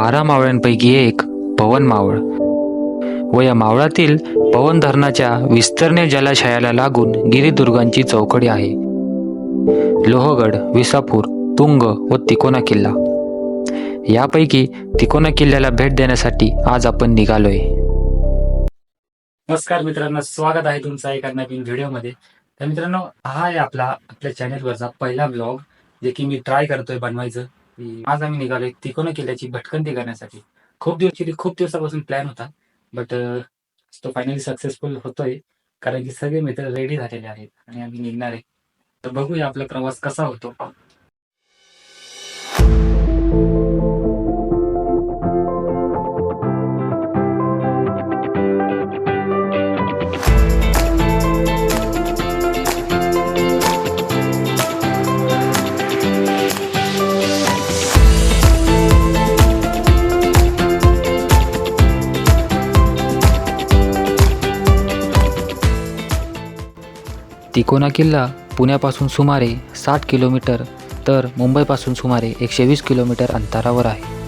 बारा मावळ्यांपैकी एक पवन मावळ. व या मावळातील पवन धरणाच्या विस्तरणे जलाशयाला लागून गिरिदुर्गांची चौकडी आहे. लोहगड विसापूर तुंग व तिकोना किल्ला. यापैकी तिकोना किल्ल्याला भेट देण्यासाठी आज आपण निघालोय. नमस्कार मित्रांनो स्वागत आहे तुमचा एका नवीन व्हिडिओमध्ये. तर मित्रांनो हा आहे आपला आपल्या चॅनेलवरचा पहिला ब्लॉग जे की मी ट्राय करतोय बनवायचं. आज आम्ही निघालोय तिकोना किल्ल्याची भटकंती करण्यासाठी. खूप दिवस खूप दिवसापासून प्लॅन होता बट तो फायनली सक्सेसफुल होतोय कारण की सगळे मित्र रेडी झालेले आहेत आणि आम्ही निघणार आहे. तर बघूया आपला प्रवास कसा होतो. तिकोना किल्ला पुण्यापासून सुमारे साठ किलोमीटर तर मुंबईपासून सुमारे एकशे वीस किलोमीटर अंतरावर आहे.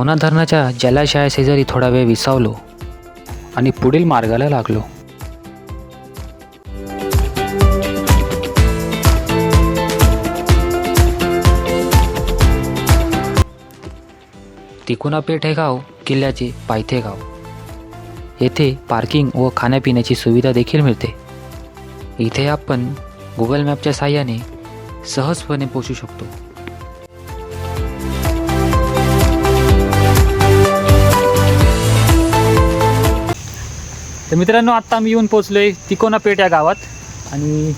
पवना धरणाच्या जलाशयाशेजारी थोडा वेळ विसावलो आणि पुढील मार्गाला लागलो. तिकुनापेठ हे गाव किल्ल्याचे पायथे गाव. येथे पार्किंग व खाण्यापिण्याची सुविधा देखील मिळते. इथे आपण गुगल मॅपच्या साहाय्याने सहजपणे पोचू शकतो. तर मित्रांनो आत्ता आम्ही येऊन पोहोचलोय तिकोना पेठ या गावात आणि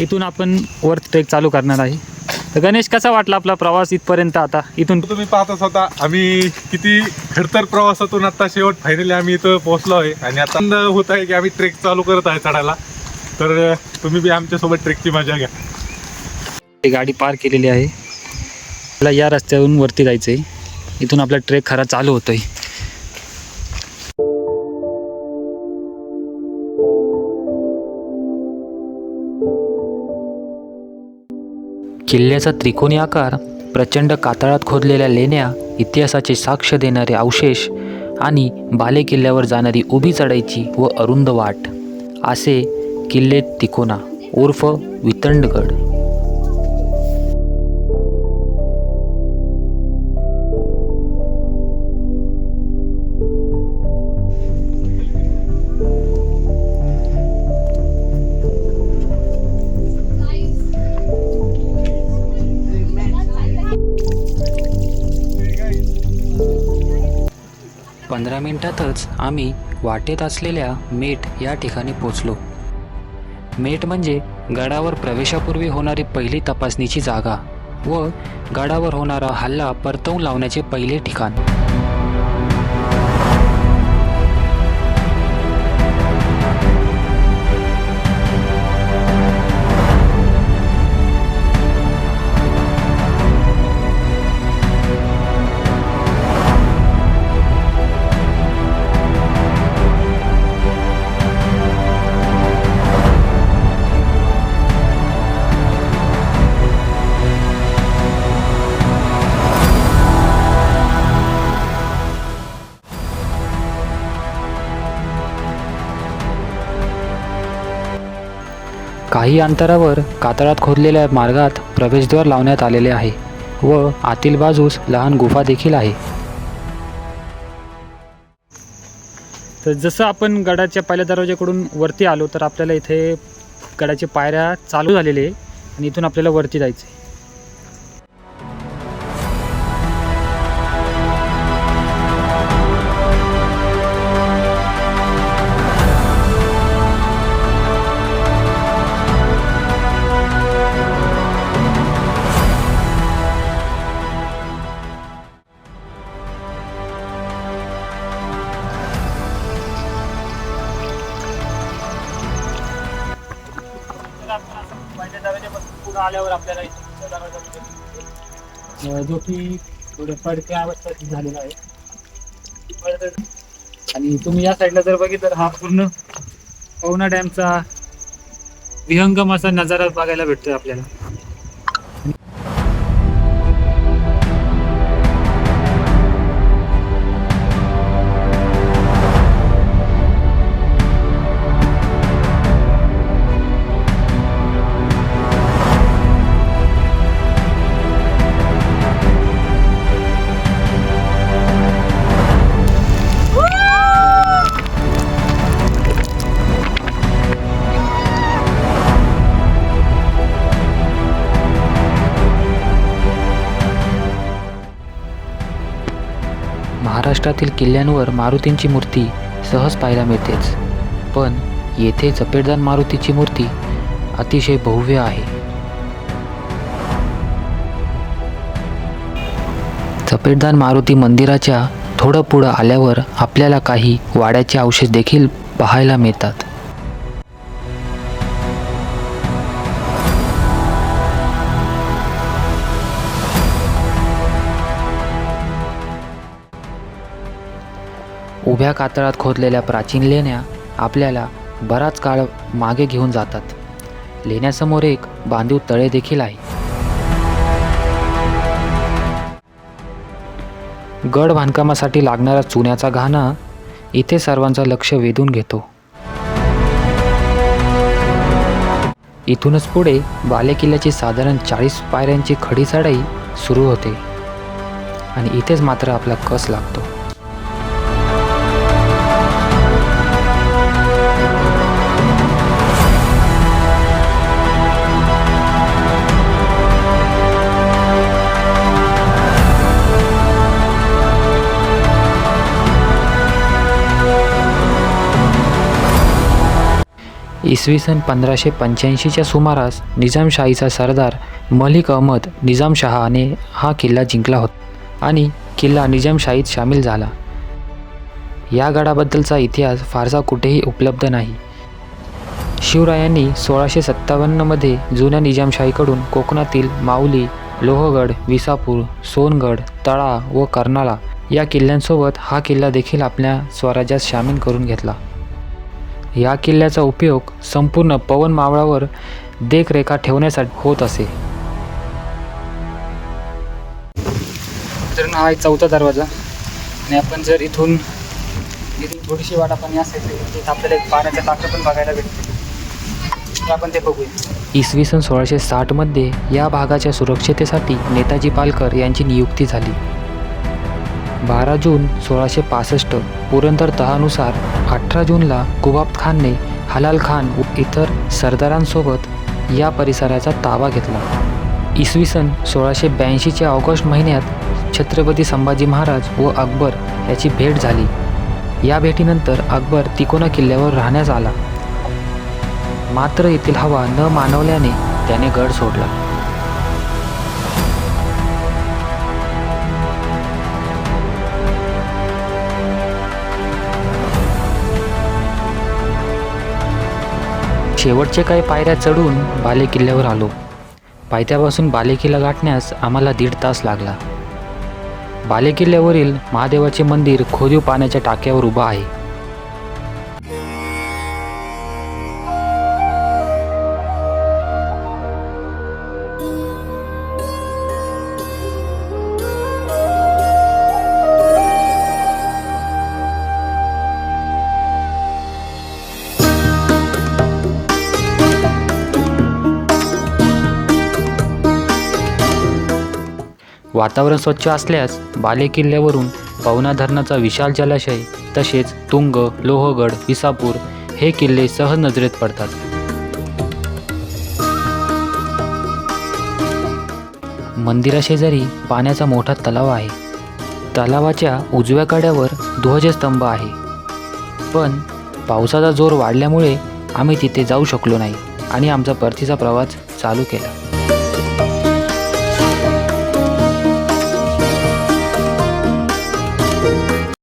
इथून आपण वर ट्रेक चालू करणार आहे. तर गणेश कसा वाटला आपला प्रवास इथपर्यंत आता? इथून तुम्ही पाहतच होता आम्ही किती खडतर प्रवासातून आता शेवट फायनली आम्ही इथं पोहोचलो आहे. आणि आता होत आहे की आम्ही ट्रेक चालू करत आहे चढायला. तर तुम्ही बी आमच्यासोबत ट्रेकची मजा घ्या. गाडी पार केलेली आहे. मला या रस्त्यावरून वरती जायचं आहे इथून आपला ट्रेक खरा चालू होतोय. किल्ल्याचा त्रिकोणी आकार प्रचंड कातळात खोदलेल्या लेण्या इतिहासाचे साक्ष देणारे अवशेष आणि बाले किल्ल्यावर जाणारी उभी चढायची व अरुंद वाट. असे किल्ले तिकोना उर्फ वितंडगड. पंधरा मिनिटातच आम्ही वाटेत असलेल्या मेट या ठिकाणी पोचलो. मेट म्हणजे गडावर प्रवेशापूर्वी होणारी पहिली तपासणीची जागा व गडावर होणारा हल्ला परतवून लावण्याचे पहिले ठिकाण. काही अंतरावर कातळात खोदलेल्या मार्गात प्रवेशद्वार लावण्यात आलेले आहे व आतील बाजूस लहान गुफा देखील आहे. तर जसं आपण गडाच्या पहिल्या दरवाज्याकडून वरती आलो तर आपल्याला इथे गडाच्या पायऱ्या चालू झालेले आहे आणि इथून आपल्याला वरती जायचं आहे आपल्याला इथे अं, जो की थोडं पडक्या अवस्थेत झालेला आहे. आणि तुम्ही या साईडला जर बघितलं तर हा पूर्ण पवना डॅमचा विहंगम असा नजारा बघायला भेटतोय आपल्याला. महाराष्ट्रातील किल्ल्यांवर मारुतींची मूर्ती सहज पाहायला मिळतेच. पण येथे चपेटदार मारुतीची मूर्ती अतिशय भव्य आहे. चपेटदान मारुती मंदिराच्या थोडं पुढं आल्यावर आपल्याला काही वाड्याचे अवशेष देखील पाहायला मिळतात. उभ्या कातळात खोदलेल्या प्राचीन लेण्या आपल्याला बराच काळ मागे घेऊन जातात. लेण्यासमोर एक बांधीव तळे देखील आहे. गड बांधकामासाठी लागणारा चुन्याचा घाणा इथे सर्वांचं लक्ष वेधून घेतो. इथूनच पुढे बालेकिल्ल्याची साधारण चाळीस पायऱ्यांची खडी चढाई सुरू होते. आणि इथेच मात्र आपला कस लागतो. इसवी सन पंधराशे पंच्याऐंशीच्या सुमारास निजामशाहीचा सरदार मलिक अहमद निजामशहाने हा किल्ला जिंकला होता आणि किल्ला निजामशाहीत सामील झाला. या गडाबद्दलचा इतिहास फारसा कुठेही उपलब्ध नाही. शिवरायांनी सोळाशे सत्तावन्नमध्ये जुन्या निजामशाहीकडून कोकणातील माऊली लोहगड विसापूर सोनगड तळा व कर्नाळा या किल्ल्यांसोबत हा किल्ला देखील आपल्या स्वराज्यात सामील करून घेतला. या किल्ल्याचा उपयोग संपूर्ण पवन मावळावर देखरेखा ठेवण्यासाठी होत असे. मित्रांनो हा एक चौथा दरवाजा. आणि आपण जर इथून इथून थोडीशी वाट आपण या साईडला आपल्याला एक पाण्याचा टाकं पण बघायला भेटते. आपण ते बघूया. इसवी सन सोळाशे साठमध्ये या भागाच्या सुरक्षतेसाठी नेताजी पालकर यांची नियुक्ती झाली. बारा जून सोळाशे पासष्ट. पुरंदर तहानुसार अठरा जूनला कुबाब खानने हलाल खान व इतर सरदारांसोबत या परिसराचा ताबा घेतला. इसवी सन सोळाशे ब्याऐंशीच्या ऑगस्ट महिन्यात छत्रपती संभाजी महाराज व अकबर याची भेट झाली. या भेटीनंतर अकबर तिकोना किल्ल्यावर राहण्यास आला. मात्र येथील हवा न मानवल्याने त्याने गड सोडला. शेवटचे काही पायऱ्या चढून बालेकिल्ल्यावर आलो. पायथ्यापासून बालेकिल्ला गाठण्यास आम्हाला दीड तास लागला. बालेकिल्ल्यावरील महादेवाचे मंदिर खोदीव पाण्याच्या टाक्यावर उभा आहे. वातावरण स्वच्छ असल्यास बालेकिल्ल्यावरून पवना धरणाचा विशाल जलाशय तसेच तुंग लोहगड विसापूर हे किल्ले सहज नजरेत पडतात. मंदिराशेजारी पाण्याचा मोठा तलाव आहे. तलावाच्या उजव्या कड्यावर ध्वजस्तंभ आहे. पण पावसाचा जोर वाढल्यामुळे आम्ही तिथे जाऊ शकलो नाही आणि आमचा परतीचा प्रवास चालू केला.